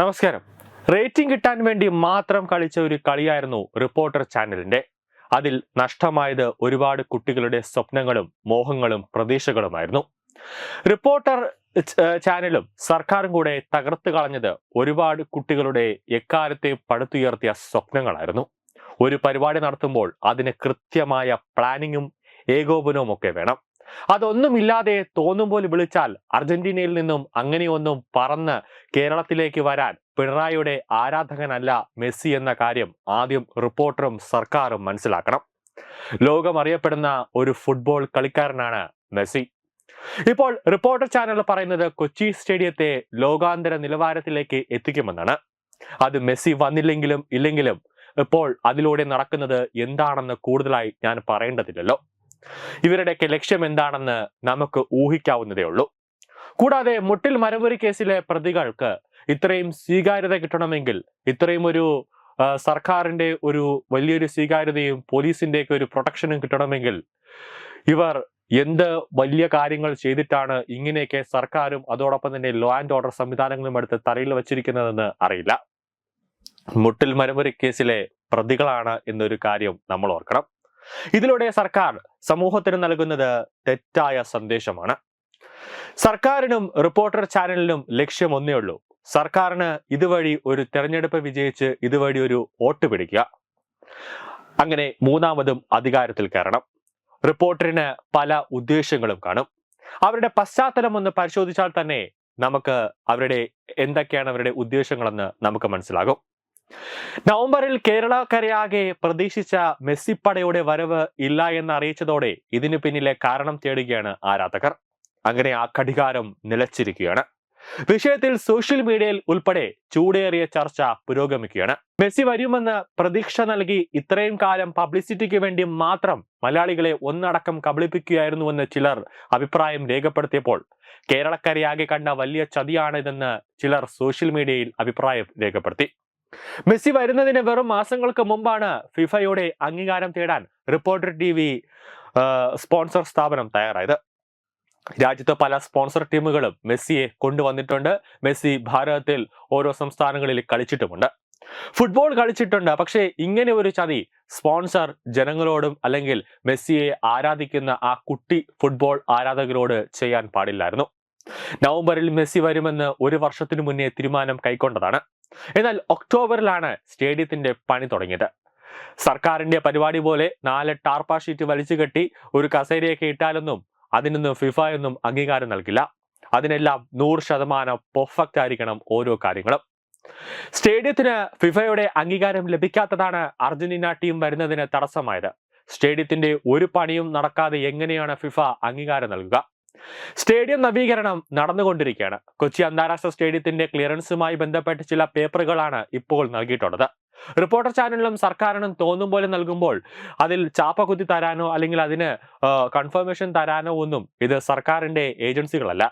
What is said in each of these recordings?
നമസ്കാരം. റേറ്റിംഗ് കിട്ടാൻ വേണ്ടി മാത്രം കളിച്ച ഒരു കളിയായിരുന്നു റിപ്പോർട്ടർ ചാനലിന്റെ. അതിൽ നഷ്ടമായത് ഒരുപാട് കുട്ടികളുടെ സ്വപ്നങ്ങളും മോഹങ്ങളും പ്രതീക്ഷകളുമായിരുന്നു. റിപ്പോർട്ടർ ചാനലും സർക്കാരും കൂടെ തകർത്ത് കളഞ്ഞത് ഒരുപാട് കുട്ടികളുടെ എക്കാലത്തെ പടുത്തുയർത്തിയ സ്വപ്നങ്ങളായിരുന്നു. ഒരു പരിപാടി നടത്തുമ്പോൾ അതിന് കൃത്യമായ പ്ലാനിങ്ങും ഏകോപനവും ഒക്കെ വേണം. അതൊന്നുമില്ലാതെ തോന്നുമ്പോൾ വിളിച്ചാൽ അർജന്റീനയിൽ നിന്നും അങ്ങനെയൊന്നും പറന്ന് കേരളത്തിലേക്ക് വരാൻ പിണറായിയുടെ ആരാധകനല്ല മെസ്സി എന്ന കാര്യം ആദ്യം റിപ്പോർട്ടറും സർക്കാരും മനസ്സിലാക്കണം. ലോകം അറിയപ്പെടുന്ന ഒരു ഫുട്ബോൾ കളിക്കാരനാണ് മെസ്സി. ഇപ്പോൾ റിപ്പോർട്ടർ ചാനൽ പറയുന്നത് കൊച്ചി സ്റ്റേഡിയത്തെ ലോകാന്തര നിലവാരത്തിലേക്ക് എത്തിക്കുമെന്നാണ്. അത് മെസ്സി വന്നില്ലെങ്കിലും ഇല്ലെങ്കിലും ഇപ്പോൾ അതിലൂടെ നടക്കുന്നത് എന്താണെന്ന് കൂടുതലായി ഞാൻ പറയേണ്ടതില്ലല്ലോ. ഇവരുടെയൊക്കെ ലക്ഷ്യം എന്താണെന്ന് നമുക്ക് ഊഹിക്കാവുന്നതേ ഉള്ളൂ. കൂടാതെ മുട്ടിൽ മരമുറി കേസിലെ പ്രതികൾക്ക് ഇത്രയും സ്വീകാര്യത കിട്ടണമെങ്കിൽ ഇത്രയും ഒരു സർക്കാരിന്റെ ഒരു വലിയൊരു സ്വീകാര്യതയും പോലീസിന്റെയൊക്കെ ഒരു പ്രൊട്ടക്ഷനും കിട്ടണമെങ്കിൽ ഇവർ എന്ത് വലിയ കാര്യങ്ങൾ ചെയ്തിട്ടാണ് ഇങ്ങനെയൊക്കെ സർക്കാരും അതോടൊപ്പം തന്നെ ലോ ആൻഡ് ഓർഡർ സംവിധാനങ്ങളും എടുത്ത് തലയിൽ വച്ചിരിക്കുന്നതെന്ന് അറിയില്ല. മുട്ടിൽ മരമുറി കേസിലെ പ്രതികളാണ് എന്നൊരു കാര്യം നമ്മൾ ഓർക്കണം. ഇതിലൂടെ സർക്കാർ സമൂഹത്തിന് നൽകുന്നത് തെറ്റായ സന്ദേശമാണ്. സർക്കാരിനും റിപ്പോർട്ടർ ചാനലിനും ലക്ഷ്യം ഒന്നേ ഉള്ളൂ. സർക്കാരിന് ഇതുവഴി ഒരു തെരഞ്ഞെടുപ്പ് വിജയിച്ച് ഇതുവഴി ഒരു വോട്ട് പിടിക്കുക. അങ്ങനെ മൂന്നാമതും അധികാരത്തിൽ കയറണം. റിപ്പോർട്ടറിന് പല ഉദ്ദേശങ്ങളും കാണും. അവരുടെ പശ്ചാത്തലം ഒന്ന് പരിശോധിച്ചാൽ തന്നെ നമുക്ക് അവരുടെ എന്തൊക്കെയാണ് അവരുടെ ഉദ്ദേശങ്ങളെന്ന് നമുക്ക് മനസ്സിലാകും. നവംബറിൽ കേരളക്കരയാകെ പ്രതീക്ഷിച്ച മെസ്സിപ്പടയുടെ വരവ് ഇല്ല എന്ന് അറിയിച്ചതോടെ ഇതിനു പിന്നിലെ കാരണം തേടുകയാണ് ആരാധകർ. അങ്ങനെ ആ ഘടികാരം നിലച്ചിരിക്കുകയാണ്. വിഷയത്തിൽ സോഷ്യൽ മീഡിയയിൽ ഉൾപ്പെടെ ചൂടേറിയ ചർച്ച പുരോഗമിക്കുകയാണ്. മെസ്സി വരുമെന്ന് പ്രതീക്ഷ നൽകി ഇത്രയും കാലം പബ്ലിസിറ്റിക്ക് വേണ്ടി മാത്രം മലയാളികളെ ഒന്നടക്കം കബളിപ്പിക്കുകയായിരുന്നുവെന്ന് ചിലർ അഭിപ്രായം രേഖപ്പെടുത്തിയപ്പോൾ കേരളക്കരയാകെ കണ്ട വലിയ ചതിയാണിതെന്ന് ചിലർ സോഷ്യൽ മീഡിയയിൽ അഭിപ്രായം രേഖപ്പെടുത്തി. മെസ്സി വരുന്നതിന് വെറും മാസങ്ങൾക്ക് മുമ്പാണ് ഫിഫയുടെ അംഗീകാരം തേടാൻ റിപ്പോർട്ടർ ടി വി സ്പോൺസർ സ്ഥാപനം തയ്യാറായത്. രാജ്യത്തെ പല സ്പോൺസർ ടീമുകളും മെസ്സിയെ കൊണ്ടുവന്നിട്ടുണ്ട്. മെസ്സി ഭാരതത്തിൽ ഓരോ സംസ്ഥാനങ്ങളിൽ കളിച്ചിട്ടുമുണ്ട്. ഫുട്ബോൾ കളിച്ചിട്ടുണ്ട്. പക്ഷേ ഇങ്ങനെ ഒരു ചതി സ്പോൺസർ ജനങ്ങളോടും അല്ലെങ്കിൽ മെസ്സിയെ ആരാധിക്കുന്ന ആ കുട്ടി ഫുട്ബോൾ ആരാധകരോട് ചെയ്യാൻ പാടില്ലായിരുന്നു. നവംബറിൽ മെസ്സി വരുമെന്ന് ഒരു വർഷത്തിനു മുന്നേ തീരുമാനം കൈക്കൊണ്ടതാണ്. എന്നാൽ ഒക്ടോബറിലാണ് സ്റ്റേഡിയത്തിന്റെ പണി തുടങ്ങിയത്. സർക്കാരിന്റെ പരിപാടി പോലെ നാല് ടാർപ്പാ ഷീറ്റ് വലിച്ചു കെട്ടി ഒരു കസേരയൊക്കെ ഇട്ടാലൊന്നും അതിനൊന്നും ഫിഫ ഒന്നും അംഗീകാരം നൽകില്ല. അതിനെല്ലാം നൂറ് ശതമാനം പെർഫെക്റ്റ് ആയിരിക്കണം ഓരോ കാര്യങ്ങളും. സ്റ്റേഡിയത്തിന് ഫിഫയുടെ അംഗീകാരം ലഭിക്കാത്തതാണ് അർജന്റീന ടീം വരുന്നതിന് തടസ്സമായത്. സ്റ്റേഡിയത്തിന്റെ ഒരു പണിയും നടക്കാതെ എങ്ങനെയാണ് ഫിഫ അംഗീകാരം നൽകുക? സ്റ്റേഡിയം നവീകരണം നടന്നുകൊണ്ടിരിക്കുകയാണ്. കൊച്ചി അന്താരാഷ്ട്ര സ്റ്റേഡിയത്തിന്റെ ക്ലിയറൻസുമായി ബന്ധപ്പെട്ട ചില പേപ്പറുകളാണ് ഇപ്പോൾ നൽകിയിട്ടുള്ളത്. റിപ്പോർട്ടർ ചാനലിനും സർക്കാരിനും തോന്നും പോലെ നൽകുമ്പോൾ അതിൽ ചാപ്പ കുത്തി തരാനോ അല്ലെങ്കിൽ അതിന് കൺഫർമേഷൻ തരാനോ ഒന്നും ഇത് സർക്കാരിന്റെ ഏജൻസികളല്ല.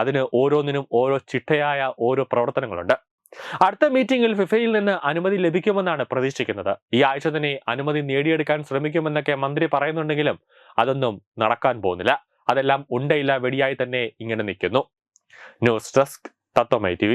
അതിന് ഓരോന്നിനും ഓരോ ചിട്ടയായ ഓരോ പ്രവർത്തനങ്ങളുണ്ട്. അടുത്ത മീറ്റിംഗിൽ ഫിഫയിൽ നിന്ന് അനുമതി ലഭിക്കുമെന്നാണ് പ്രതീക്ഷിക്കുന്നത്. ഈ ആഴ്ച തന്നെ അനുമതി നേടിയെടുക്കാൻ ശ്രമിക്കുമെന്നൊക്കെ മന്ത്രി പറയുന്നുണ്ടെങ്കിലും അതൊന്നും നടക്കാൻ പോകുന്നില്ല. അതെല്ലാം ഉണ്ടയില്ല വെടിയായി തന്നെ ഇങ്ങനെ നിൽക്കുന്നു. ന്യൂസ് ഡെസ്ക് തത്വമൈ ടി